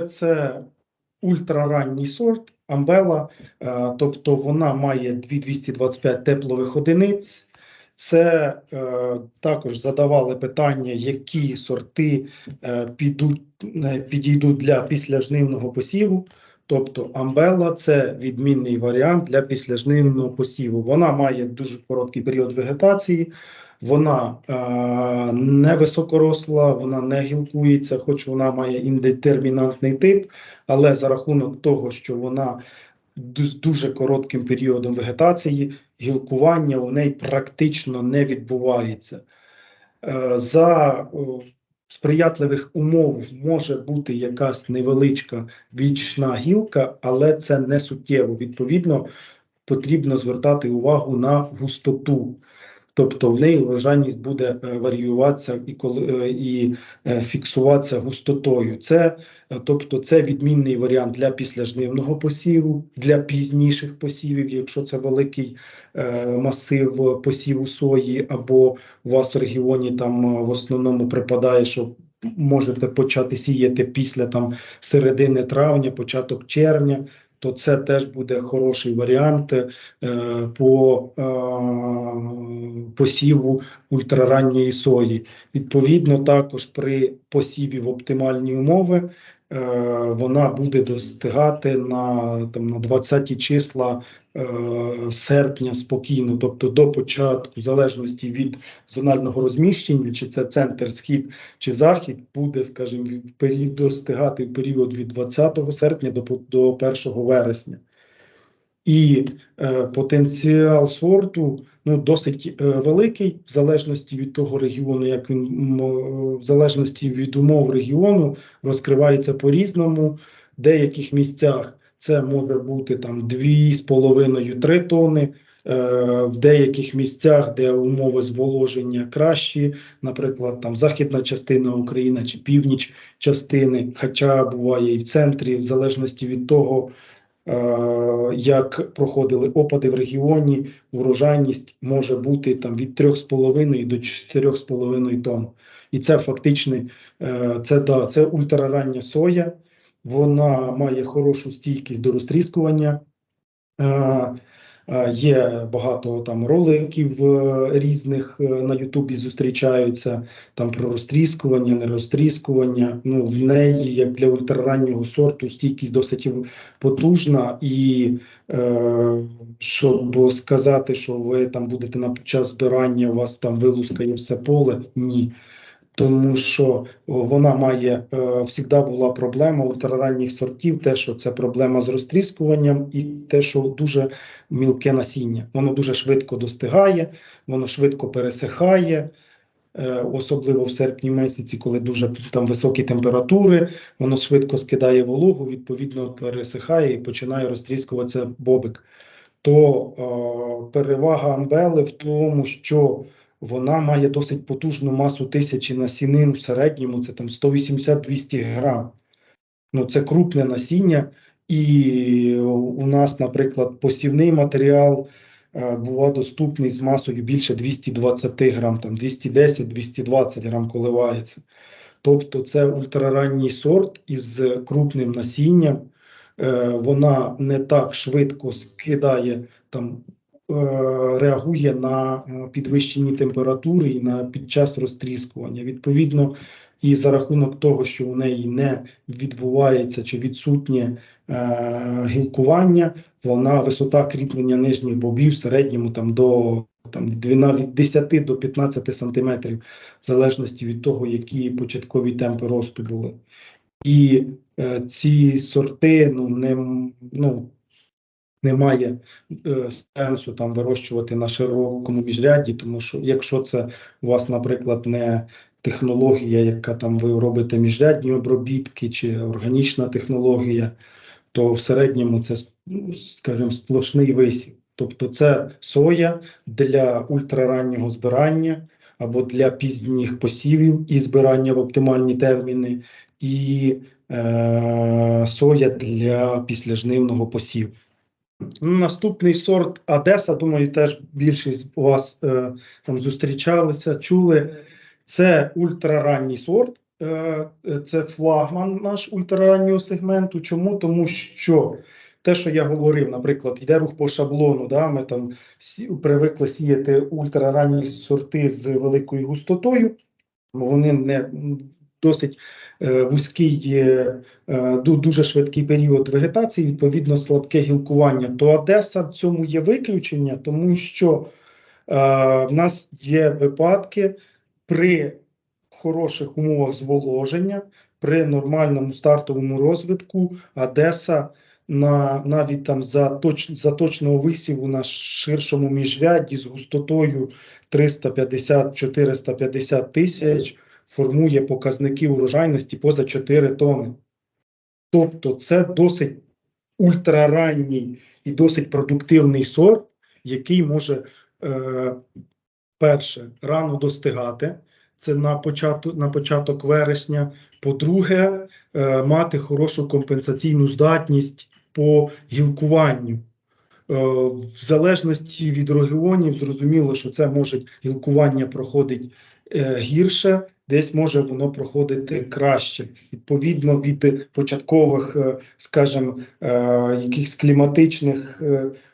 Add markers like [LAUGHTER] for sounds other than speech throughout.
це ультраранній сорт Амбела, тобто вона має 2225 теплових одиниць. Це е, також задавали питання, які сорти е, підуть, е, підійдуть для післяжнивного посіву. Тобто Амбела це відмінний варіант для післяжнивного посіву. Вона має дуже короткий період вегетації, вона е, не високоросла, вона не гілкується, хоч вона має індетермінантний тип, але за рахунок того, що вона з дуже коротким періодом вегетації, гілкування у неї практично не відбувається. Е, За сприятливих умов може бути якась невеличка вічна гілка, але це не суттєво. Відповідно, потрібно звертати увагу на густоту. Тобто в неї врожайність буде е, варіюватися і коли е, і е, фіксуватися густотою. Це тобто це відмінний варіант для післяжнивного посіву, для пізніших посівів, якщо це великий масив посіву сої, або у вас в регіоні там в основному припадає, що можете почати сіяти після там середини травня, початок червня. То це теж буде хороший варіант е, по е, посіву ультраранньої сої. Відповідно, також при посіві в оптимальні умови вона буде достигати на, там, на 20 числа е, серпня спокійно, тобто до початку, в залежності від зонального розміщення, чи це центр, схід чи захід, буде, скажімо, період достигати в період від 20 серпня до, до 1 вересня. І е, потенціал сорту ну, досить е, великий, в залежності від того регіону, як він в залежності від умов регіону розкривається по-різному. В деяких місцях це може бути там 2,5-3 тони. Е, В деяких місцях, де умови зволоження кращі, наприклад, там західна частина України чи північ частини, хоча буває і в центрі, в залежності від того, як проходили опади в регіоні, урожайність може бути там від 3,5 до 4,5 тонн. І це фактично е, це, да, це ультрарання соя, вона має хорошу стійкість до розтріскування. Е, Є багато там роликів е, різних е, на Ютубі зустрічаються там про розтріскування, нерозтріскування. Ну, в неї, як для ультрараннього сорту, стійкість досить потужна, і е, щоб сказати, що ви там будете на час збирання, у вас там вилускає все поле, ні. Тому що вона має е, завжди була проблема ультраранніх сортів, те, що це проблема з розтріскуванням, і те, що дуже мілке насіння. Воно дуже швидко достигає, воно швидко пересихає. Е, особливо в серпні місяці, коли дуже там високі температури, воно швидко скидає вологу, відповідно пересихає і починає розтріскуватися бобик. То е, перевага амбели в тому, що вона має досить потужну масу тисячі насінин в середньому, це там 180-200 грам. Ну, це крупне насіння, і у нас, наприклад, посівний матеріал е, була доступний з масою більше 220 грам, там 210-220 грам коливається. Тобто це ультраранній сорт із крупним насінням. Е, Вона не так швидко скидає там. Е, Реагує на е, підвищені температури і на під час розтріскування. Відповідно, і за рахунок того, що у неї не відбувається чи відсутнє е, гілкування, вона висота кріплення нижніх бобів в середньому там до там від 10 до 15 сантиметрів, в залежності від того, які початкові темпи росту були. І е, ці сорти ну не ну. Немає е, сенсу там вирощувати на широкому міжрядді, тому що якщо це у вас, наприклад, не технологія, яка там ви робите міжрядні обробітки чи органічна технологія, то в середньому це, ну, скажімо, сплошний висів. Тобто це соя для ультрараннього збирання або для пізніх посівів і збирання в оптимальні терміни, і е, соя для післяжнивного посіву. Наступний сорт Одеса, думаю, теж більшість у вас е, там зустрічалися, чули. Це ультраранній сорт, е, це флагман наш ультрараннього сегменту. Чому? Тому що те, що я говорив, наприклад, йде рух по шаблону, да, ми там привикли сіяти ультраранні сорти з великою густотою, вони не досить е, вузький, е, ду- дуже швидкий період вегетації, відповідно, слабке гілкування. То Одеса в цьому є виключення, тому що е, в нас є випадки при хороших умовах зволоження, при нормальному стартовому розвитку Одеса на навіть там за точ, за точного висіву на ширшому міжрядді з густотою 350-450 тисяч формує показники урожайності поза 4 тони. Тобто це досить ультраранній і досить продуктивний сорт, який може е, перше рано достигати. Це на початок, на початок вересня. По-друге, е, мати хорошу компенсаційну здатність по гілкуванню. Е, В залежності від регіонів, зрозуміло, що це може гілкування проходить е, гірше, десь може воно проходити краще. Відповідно від початкових, е, скажімо, якихось кліматичних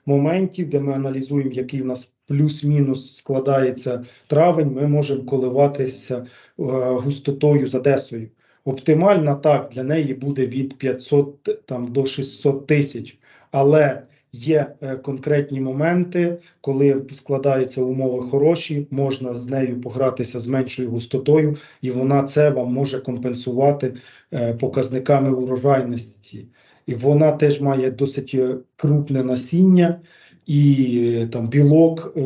моментів, де ми аналізуємо, який в нас плюс-мінус складається травень, ми можемо коливатися густотою з Одесою. Оптимальна так для неї буде від 500 там до 600 тисяч, але є е, конкретні моменти, коли складаються умови хороші, можна з нею погратися з меншою густотою, і вона це вам може компенсувати е, показниками урожайності. І вона теж має досить е, крупне насіння, і там білок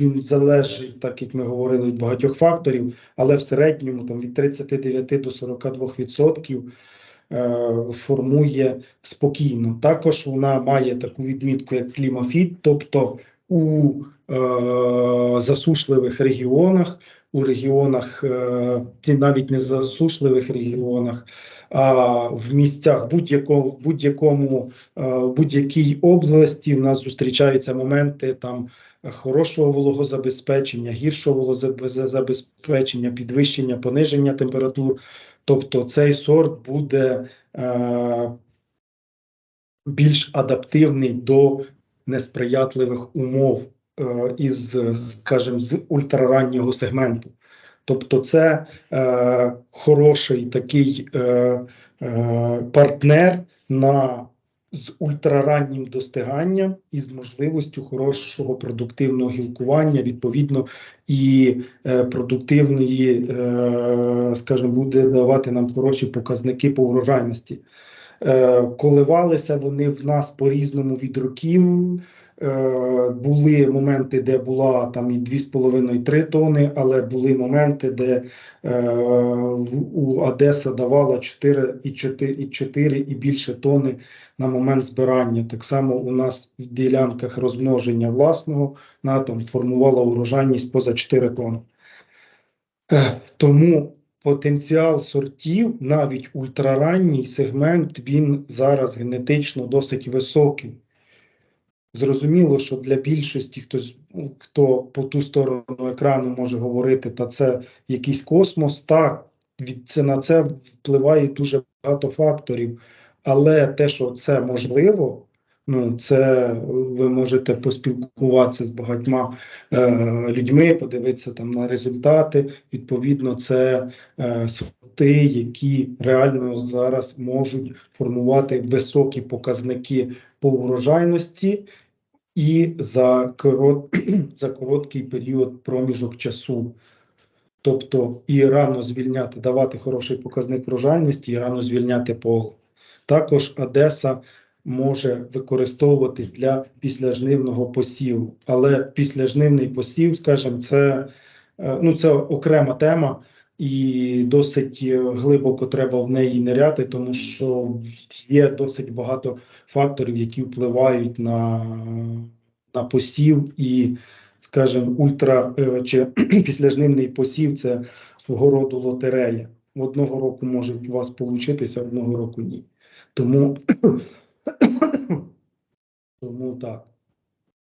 він залежить, так як ми говорили, від багатьох факторів, але в середньому там від 39 до 42 відсотків е, формує спокійно. Також вона має таку відмітку, як клімафіт, тобто у е, засушливих регіонах, у регіонах, е, навіть не засушливих регіонах, а в місцях будь-якому в будь-якому е, будь-якій області в нас зустрічаються моменти там хорошого вологозабезпечення, гіршого вологозабезпечення, підвищення, пониження температур. Тобто цей сорт буде е, більш адаптивний до несприятливих умов е, із, скажімо, з ультрараннього сегменту. Тобто, це е, хороший такий е, е, партнер на з ультрараннім достиганням і з можливістю хорошого продуктивного гілкування, відповідно, і е, продуктивної, е, скажімо, буде давати нам хороші показники по урожайності. Е, коливалися вони в нас по-різному від років. Е, були моменти, де була там і 2,5-3 тони, але були моменти, де е, у Одеса давала 4 і 4, і 4 і більше тони на момент збирання. Так само у нас в ділянках розмноження власного вона там формувала урожайність поза 4 тони. Е, Тому потенціал сортів, навіть ультраранній сегмент, він зараз генетично досить високий. Зрозуміло, що для більшості хто ну, хто по ту сторону екрану може говорити, та це якийсь космос, так, від це на це впливає дуже багато факторів. Але те, що це можливо, ну це ви можете поспілкуватися з багатьма е, людьми, подивитися там на результати. Відповідно, це е, сорти, які реально зараз можуть формувати високі показники по урожайності і за, корот, [CLEARS THROAT] за короткий період проміжок часу. Тобто і рано звільняти, давати хороший показник врожайності, і рано звільняти поле. Також Одеса може використовуватись для післяжнивного посіву, але післяжнивний посів, скажімо, це, е, ну, це окрема тема, і досить е, глибоко треба в неї ниряти, тому що є досить багато факторів, які впливають на, на посів і, скажімо, ультра е, чи [CLEARS THROAT] післяжнивний посів це свого роду лотерея. Одного року може у вас получитися, одного року ні. Тому, тому так.